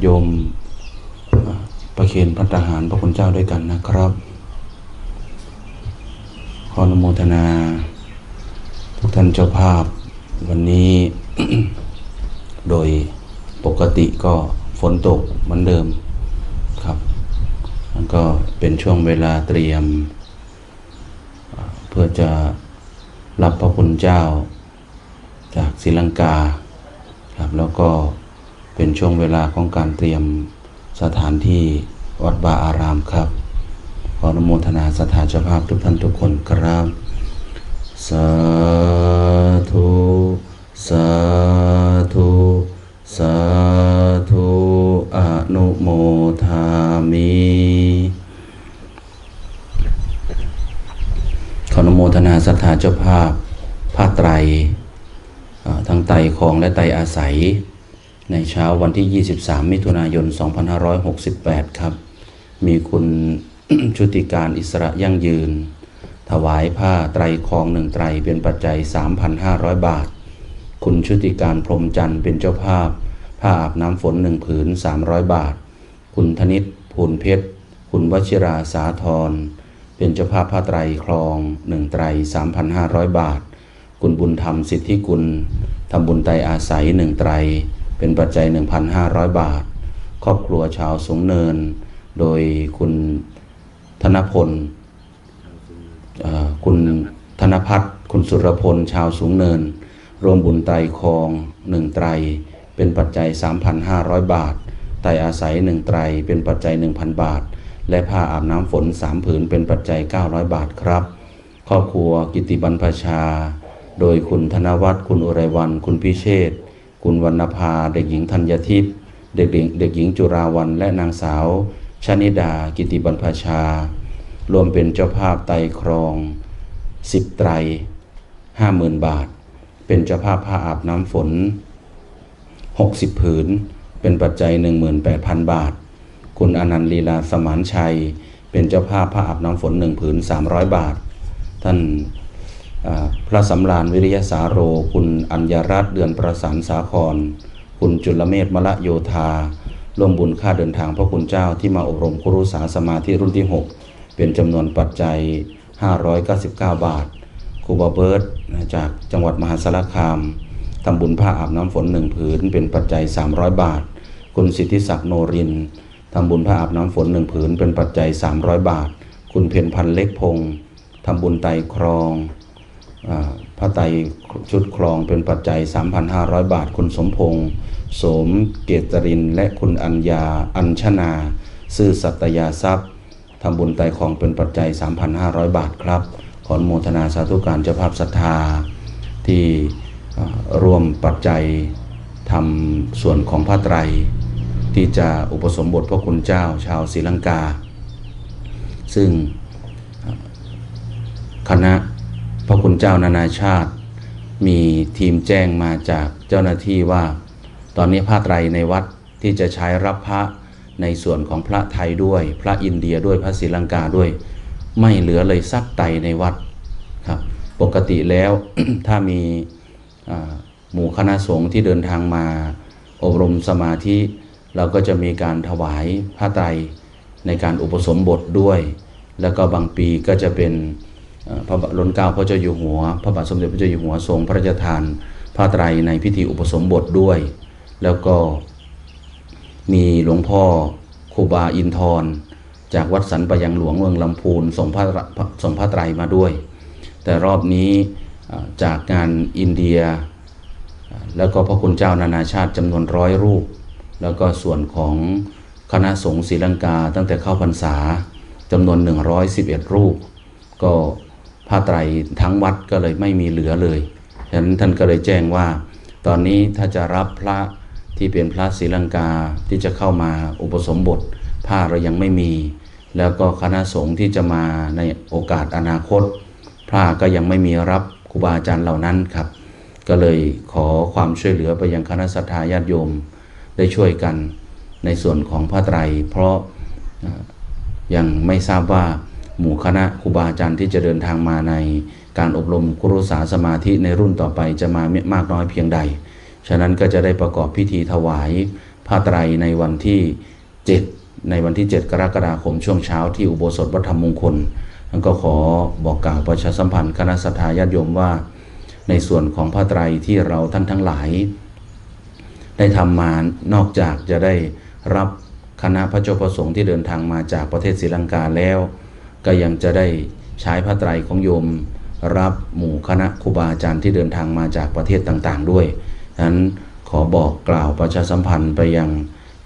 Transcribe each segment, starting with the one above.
ติโยมประเคนพระทหารพระคุณเจ้าด้วยกันนะครับ ขออนุโมทนา ทุกท่านเจ้าภาพวันนี้ โดยปกติก็ฝนตกเหมือนเดิมครับมันก็เป็นช่วงเวลาเตรียม เพื่อจะรับพระคุณเจ้าจากศรีลังกาครับแล้วก็ เป็นช่วงเวลาของการเตรียมสถานที่วัดบาอารามครับ ขออนุโมทนาสถานเจ้าภาพทุกท่านทุกคนครับ สาธุ สาธุ สาธุ อนุโมทามิขออนุโมทนาศรัทธาเจ้าภาพผ้าไตรทั้งไตรครองและไตรอาศัย ในเช้าวันที่ 23 มิถุนายน 2568 ครับ มีคุณชุติการอิสระยั่งยืน ถวายผ้าไตรครองหนึ่งไตรเป็นปัจจัย 3,500 บาท คุณชุติการพรหมจันทร์เป็นเจ้าภาพ ผ้าอาบน้ำฝนหนึ่งผืน 300 บาท คุณธนิตภูลเพชร คุณวชิราสาธรเป็นเจ้าภาพผ้าไตรครองหนึ่งไตร 3,500 บาท คุณบุญธรรมสิทธิกุลทำบุญไตรอาศัยหนึ่งไตร เป็นปัจจัย 1,500 บาท ครอบครัวชาวสูงเนิน โดยคุณธนพลอ่อคุณธนพัฒน์คุณสุรพล ชาวสูงเนิน รวมบุญไตรครองหนึ่งไตร เป็นปัจจัย 3,500 บาท ไตรอาศัยหนึ่งไตร เป็นปัจจัย 1,000 บาท และผ้าอาบน้ำฝนสามผืน เป็นปัจจัย 900 บาทครับ ครอบครัวกิติบรรพชา โดยคุณธนวัฒน์คุณอุไรวัน คุณพิเชษฐ์ คุณวรรณภา เด็กหญิงธัญทิพย์เด็กหญิงเด็กหญิงจุราวันและนางสาวชนิดา กิติบรรพชา รวมเป็นเจ้าภาพไตครองสิบไตรห้าหมื่นบาท เป็นเจ้าภาพผ้าอาบน้ำฝนหกสิบผืน เป็นปัจจัยหนึ่งหมื่นแปดพันบาท คุณอนันต์ลีลาสมานชัย เป็นเจ้าภาพผ้าอาบน้ำฝนหนึ่งผืนสามร้อยบาท ท่าน พระสำราญวิริยสาโร คุณอัญญรัตน์เดือนประสานสาคร คุณจุลเมธมละโยธาร่วมบุญค่าเดินทางพระคุณเจ้าที่มาอบรมครุสาสมาธิรุ่นที่ 6 เป็นจำนวนปัจจัย 599 บาทครูบาเบิร์ตจากจังหวัดมหาสารคามทำบุญผ้าอาบน้ำฝนหนึ่งผืนเป็นปัจจัย 300 บาท คุณสิทธิศักดิ์โนรินทำบุญผ้าอาบน้ำฝนหนึ่งผืนเป็นปัจจัย 300 บาท คุณเพียรพันเล็กพงศ์ทำบุญไตครอง พระไตรชุดครองเป็นปัจจัย 3,500 บาท คุณสมพงษ์สมเกตริน และคุณอัญญา อัญชนา ซื่อสัตยาทรัพย์ทำบุญไตรครองเป็นปัจจัย 3,500 บาทครับ ขอนโมทนาสาธุการเจ้าภาพศรัทธา ที่ร่วมปัจจัยทำส่วนของพระไตร ที่จะอุปสมบทพระคุณเจ้าชาวศรีลังกา ซึ่งคณะ ระคุณเจ้านานาชาติ มีทีมแจ้งมาจากเจ้าหน้าที่ว่า ตอนนี้ผ้าไตรในวัดที่จะใช้รับพระในส่วนของพระไทยด้วย พระอินเดียด้วยพระศรีลังกาด้วย ไม่เหลือเลยสักไตรในวัดครับ ปกติแล้วถ้ามีหมู่คณะสงฆ์ที่เดินทางมาอบรมสมาธิ เราก็จะมีการถวายผ้าไตรในการอุปสมบทด้วย แล้วก็บางปีก็จะเป็น พระบาทล้นเกล้าพระเจ้าอยู่หัว พระบาทสมเด็จพระเจ้าอยู่หัวทรงพระราชทานผ้าไตรในพิธีอุปสมบทด้วย แล้วก็มีหลวงพ่อครูบาอินทร์จากวัดสันปะยังหลวงเมืองลำพูนส่งผ้าส่งผ้าไตรมาด้วย แต่รอบนี้จากงานอินเดีย แล้วก็พระคุณเจ้านานาชาติจำนวนร้อยรูป แล้วก็ส่วนของคณะสงฆ์ศรีลังกาตั้งแต่เข้าพรรษาจำนวน 111 รูป ก็ ไตรทั้งวัดก็เลยไม่มีเหลือเลยฉะนั้นท่านก็เลยแจ้งว่า ตอนนี้ถ้าจะรับพระที่เป็นพระศรีลังกาที่จะเข้ามาอุปสมบทผ้าเรายังไม่มี แล้วก็คณะสงฆ์ที่จะมาในโอกาสอนาคตผ้าก็ยังไม่มีรับครูบาอาจารย์เหล่านั้นครับ ก็เลยขอความช่วยเหลือไปยังคณะสัตยาญาติโยมได้ช่วยกันในส่วนของพระไตร เพราะยังไม่ทราบว่า หมู่คณะครูบาอาจารย์ที่จะเดินทางมาในการอบรมครุสาสมาธิในรุ่นต่อไปจะมามากน้อยเพียงใด ฉะนั้นก็จะได้ประกอบพิธีถวายผ้าไตรในวันที่ 7 ในวันที่ 7 กรกฎาคมช่วงเช้าที่อุโบสถวัดธรรมมงคลแล้วก็ขอบอกกล่าวประชาสัมพันธ์คณะสัตยาญาติโยมว่า ในส่วนของผ้าไตรที่เราท่านทั้งหลาย ได้ทำมานอกจากจะได้รับคณะพระเจ้าประสงค์ที่เดินทางมาจากประเทศศรีลังกาแล้ว ก็ยังจะได้ใช้พระไตรของโยมรับหมู่คณะครูบาอาจารย์ที่เดินทางมาจากประเทศต่างๆ ด้วยฉะนั้นขอบอกกล่าวประชาสัมพันธ์ไปยัง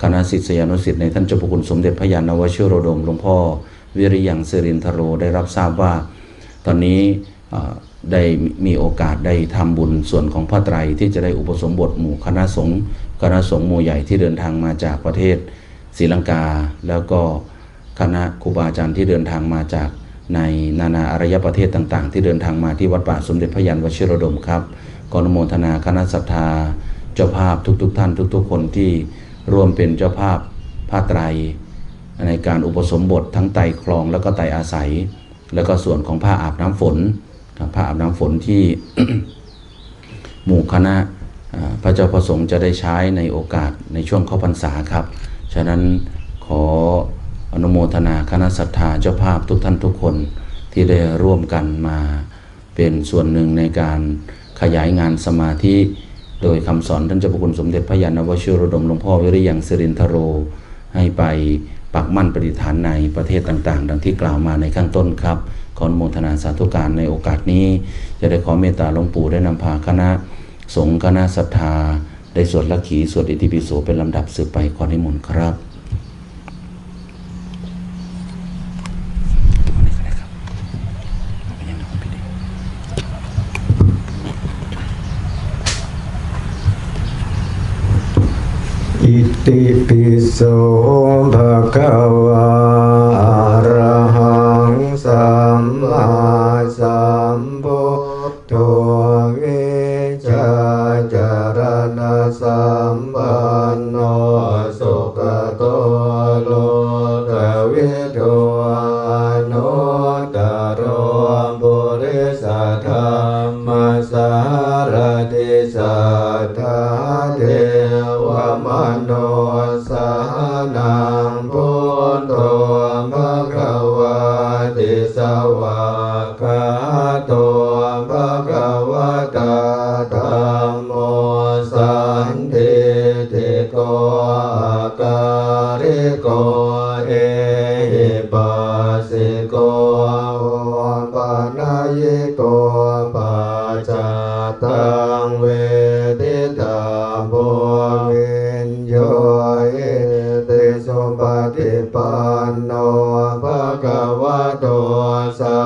คณะศิษยานุศิษย์ในท่านเจ้าพระคุณสมเด็จพระยานวชิโรดมหลวงพ่อวิริยังสิรินทโรได้รับทราบว่า ตอนนี้ได้มีโอกาสได้ทำบุญส่วนของพระไตรที่จะได้อุปสมบทหมู่คณะสงฆ์คณะสงฆ์หมู่ใหญ่ที่เดินทางมาจากประเทศศรีลังกา แล้วก็ คณะครูบาอาจารย์ที่เดินทางมาจากในนานาอารยประเทศต่างๆ ที่เดินทางมาที่วัดป่าสมเด็จพระยานวชิรดมครับกอนโมทนาคณะศรัทธา เจ้าภาพทุกๆท่านทุก ๆ คนที่ร่วมเป็นเจ้าภาพผ้าไตร ในการอุปสมบททั้งไตรคลองแล้วก็ไตรอาศัย แล้วก็ส่วนของผ้าอาบน้ำฝนผ้าอาบน้ำฝนที่หมู่คณะพระเจ้าประสงค์จะได้ใช้ในโอกาสในช่วงเข้าพรรษาครับ ฉะนั้นขอ อนุโมทนาคณะศรัทธาเจ้าภาพทุกท่านทุกคนที่ได้ร่วมกันมาเป็นส่วนหนึ่งในการขยายงานสมาธิ โดยคำสอนท่านเจ้าพระคุณสมเด็จพระยานวชิโรดมหลวงพ่อวิริยังสิรินทโร ให้ไปปักมั่นปฏิฐานในประเทศต่างๆ ดังที่กล่าวมาในข้างต้นครับ ขออนุโมทนาสาธุการในโอกาสนี้ จะได้ขอเมตตาหลวงปู่ได้นำพาคณะ สงฆ์คณะศรัทธา ได้สวดลักขีสวดอิติปิโสเป็นลำดับสืบไปขอนิมนต์ครับ อิ ติปิโสภะคะวะ สา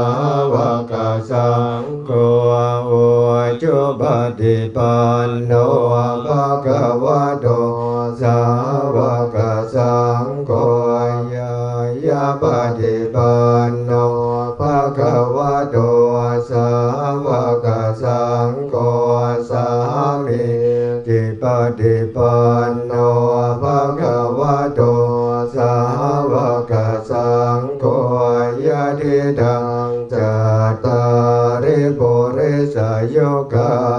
โยกา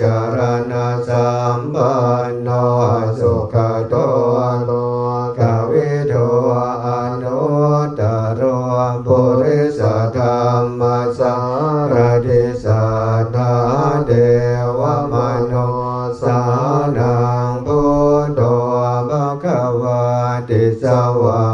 จารณะสัมปันโนสุขโตโลกวิโทอนุตตรบุริสธรรมสารติสัทาเทวมโนสานังพุทโธติสวา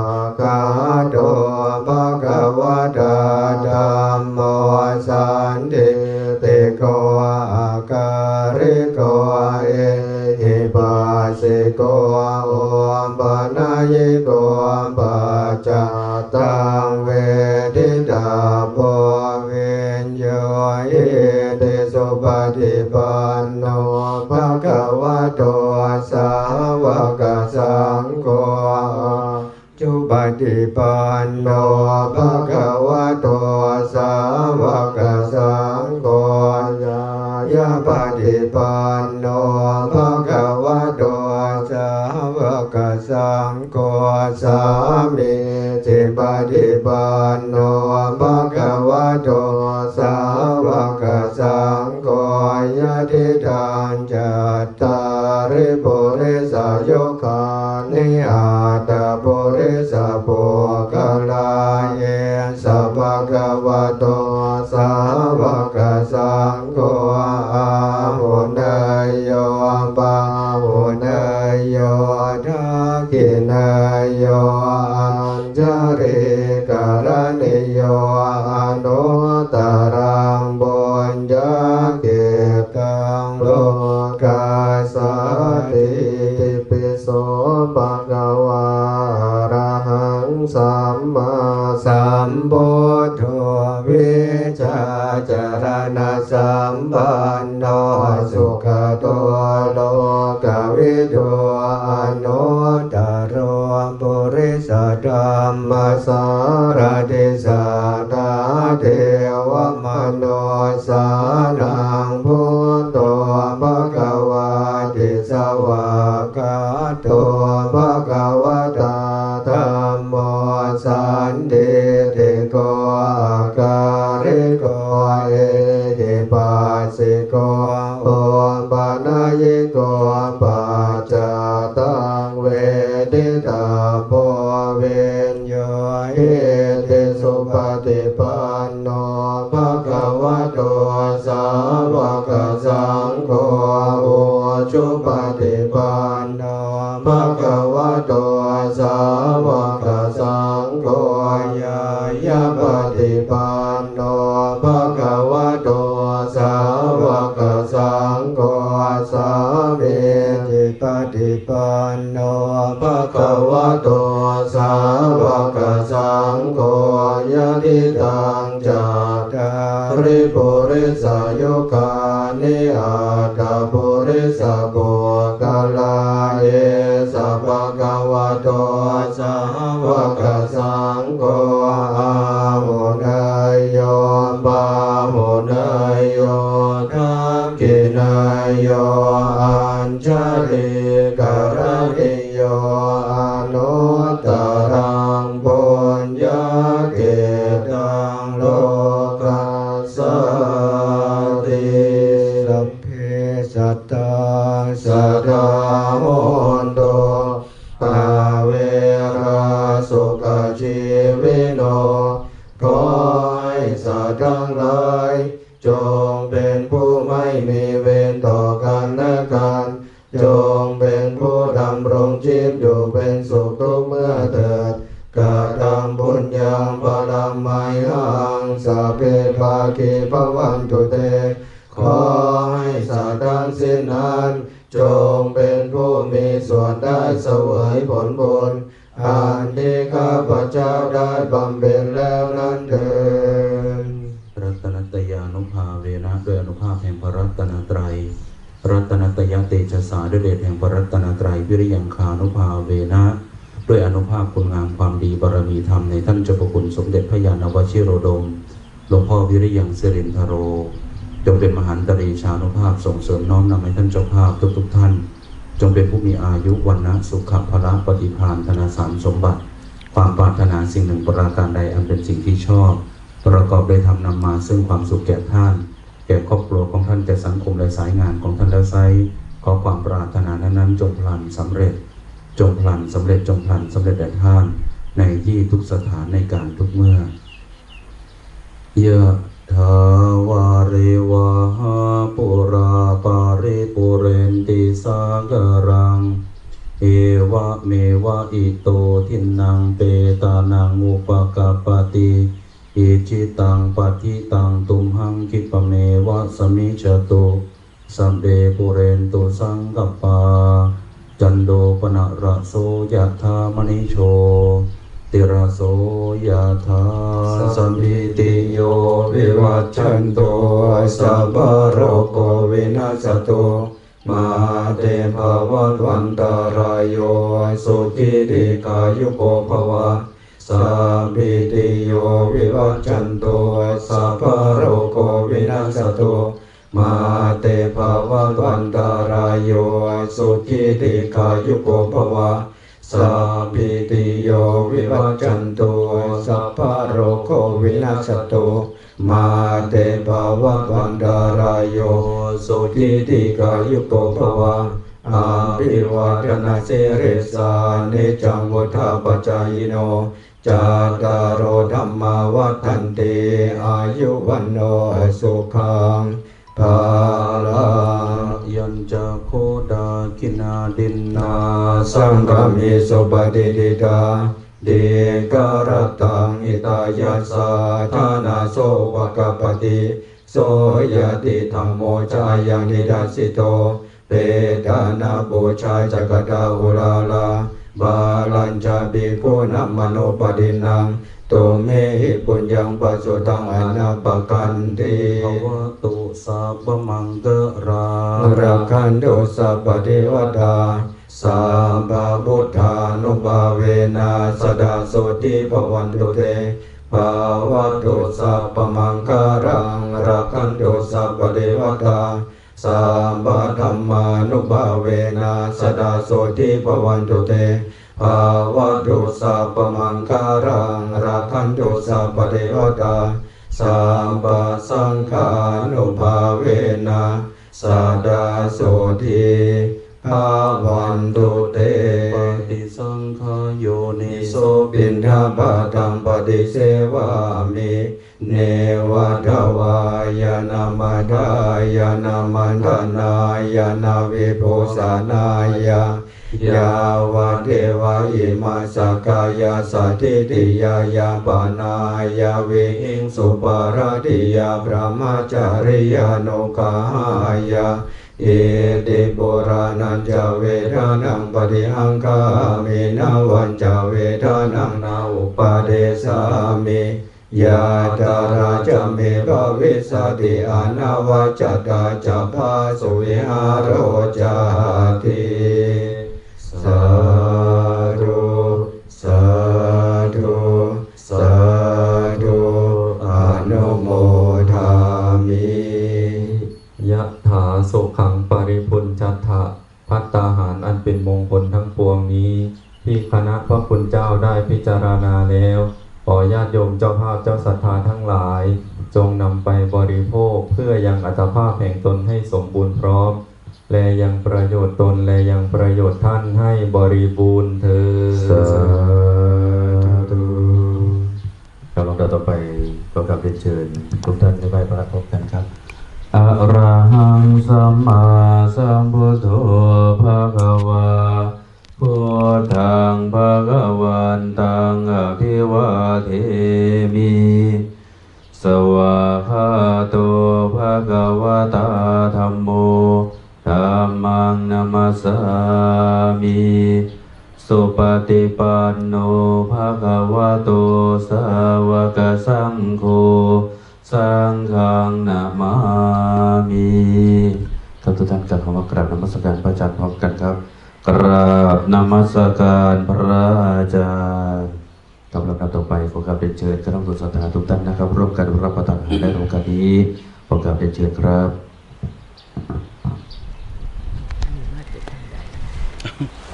โกโอมปนายิโกปัจจตังเวทิตาโพเวนโยเอติสุปฏิปันโนภะคะวะโตสาวกสังโฆจุปฏิปันโนภะคะวะโตสาวกสังโฆยายาปฏิปันังโกสามิจิปฏิปันโนภะคะวะโตสาวกสัง สัมมาสัมพุทโธวิชาจารณะสัมปันโนสุขโตโลกวิทูอนุตตรปุริสธรรมสารติสัทธาเทวมโนสานังพุทโธภะคะวาติสวากาโต สันติติโกอาการิโกเอเดปัสสิโกโอปานายโกป ติปันโนภะคะวะโตสาวกสังโฆยะทิตังจัตตาริปุริสโย สัต อันที่ข้าพเจ้าได้บำเพ็ญแล้วนั้นเถิดรัตนตยานุภาเวนะด้วยอนุภาพแห่งพระรัตนตรัย รัตนตยเตชะสาด้วยเดชแห่งพระรัตนตรัยวิริยังคานุภาเวนะด้วยอนุภาพคุณงามความดีบารมีธรรมในท่านเจ้าพระคุณสมเด็จพระยาณวชิโรดม หลวงพ่อวิริยังสิรินทโร จงเป็นมหันตรีชานุภาพส่งเสริมน้อมนำให้ท่านเจ้าภาพทุกๆท่าน จงเป็นผู้มีอายุวันนะสุขภละปฏิภาณธนาสารสมบัติ ความปรารถนาสิ่งหนึ่งประการใดอันเป็นสิ่งที่ชอบ ประกอบได้ทำนำมาซึ่งความสุขแก่ท่าน แก่ครอบครัวของท่านแก่สังคมและสายงานของท่านและไซขอความปรารถนานั้นจงพลันสำเร็จ จงพลันสำเร็จจงพลันสำเร็จแด่ท่าน ในที่ทุกสถานในการทุกเมื่อ เยะ ทาวาริวาหาปุราปาริปุเรนติสากรัง เอวะเมวะอิโตทินังเปตานังอุปกาปติอิจิตังปฏิตังตุมหังคิปเมวะสมิจจตุสัมเดปุเรนตุสังกปปา จันโดปนะระโสยะธามณิโช ติระโสยธาสัมพิติโยวิวัชชันโตสัพพะโรโควินาศตุมาเตภวัตวันตารายโยสุขีติกายุโกภวะสัพพิติโยวิวัชชันโตสัพพะโรโควินาศตุมาเตภวัตวันตารายโยสุขีติกายุโกภวะ สัพพิติโยวิวัจจันตุสัพพะโรโควินาศตุมาเตภวัตวันตารายโยสุขีติกายุโกภวะอาภิวัตนาเสริสานิจังวุธาปจายโนจาตารโอธรรมาวัฏันติอายุวันโนสุขังภาลังยัญจะโค กินาดินนาสังฆมิสุปฏิดิดาเดการตังอิตายาสาธานาโสวกปติโสยติธรรมโมจายังนิดัสสิโตเปตานาบูชาจักตาหุลาลา บาลัญจาบิภูนัมโนปดินังตุเมหิปุญญังปัสสุตังอนาปกันติภวตุสัพพมังกรารักขันโดสัพเทวดาสัมบาบุทธานุบาเวนะสดาโสติภวันตุเตภาวะตุสัพพมังการังรักขันโดสัพเทวดาสัมบาธรรมานุบาเวนะสดาโสติภวันตุเต ภาวะตุสัพมังการังรักขันโดสัพเทวดาสัมปสังขานุภาเวนะสาดาโสทีภาวันตุเตปฏิสังขโยนิโสปินทาปาตังปฏิเสวามิเนวะทวายานามดายานามันธนายานาวิโภสานายา ยาวเทวะอิมาสกายาสัตถิติยายาปานายาวิหิงสุปาราติยาพระมาจาริยาโนกายาเอติปุรานัจเวทานังปฏิหังคามินาวันจเวทานังนาอุปาเดสามิยาตาราจเมภาวิสติอานาวาจตาจพาสุวิหารโรจติาธุสาธุสาธุอนุโมทามิยะถาสุขังปริพุนจัตถะพัตตาหารอันเป็นมงคลทั้งปวงนี้ ที่คณะพระคุณเจ้าได้พิจารณาแล้วขอญาติโยมเจ้าภาพเจ้าศรัทธาทั้งหลาย จงนำไปบริโภคเพื่อยังอัตภาพแห่งตนให้สมบูรณ์พร้อม และยังประโยชน์ตน และยังประโยชน์ท่านให้บริบูรณ์เธอสาธุครับลำดับต่อไปก็กลับเรียนเชิญทุกท่านได้ไปประพบกันครับอะระหังสัมมาสัมพุทโธภะคะวาพุทธังภะคะวันตังอภิวาเทมิสวาคาโตภะคะวะตาธัมโม ธัมมังนัมสสามิสุปฏิปันโนภะคะวะโตสาวกสังโฆสังฆังนามามิครับทุกท่านกับคำว่ากราบนมัสการพระอาจารย์พร้อมกันครับ กราบนมัสการพระอาจารย์กับลำดับต่อไปขอกราบเรียนเชิญคณะผู้ศรัทธาทุกท่านนะครับ ร่วมกันรับประทานอาหารในโอกาสนี้ขอกราบเรียนเชิญครับ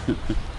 Ha ha ha.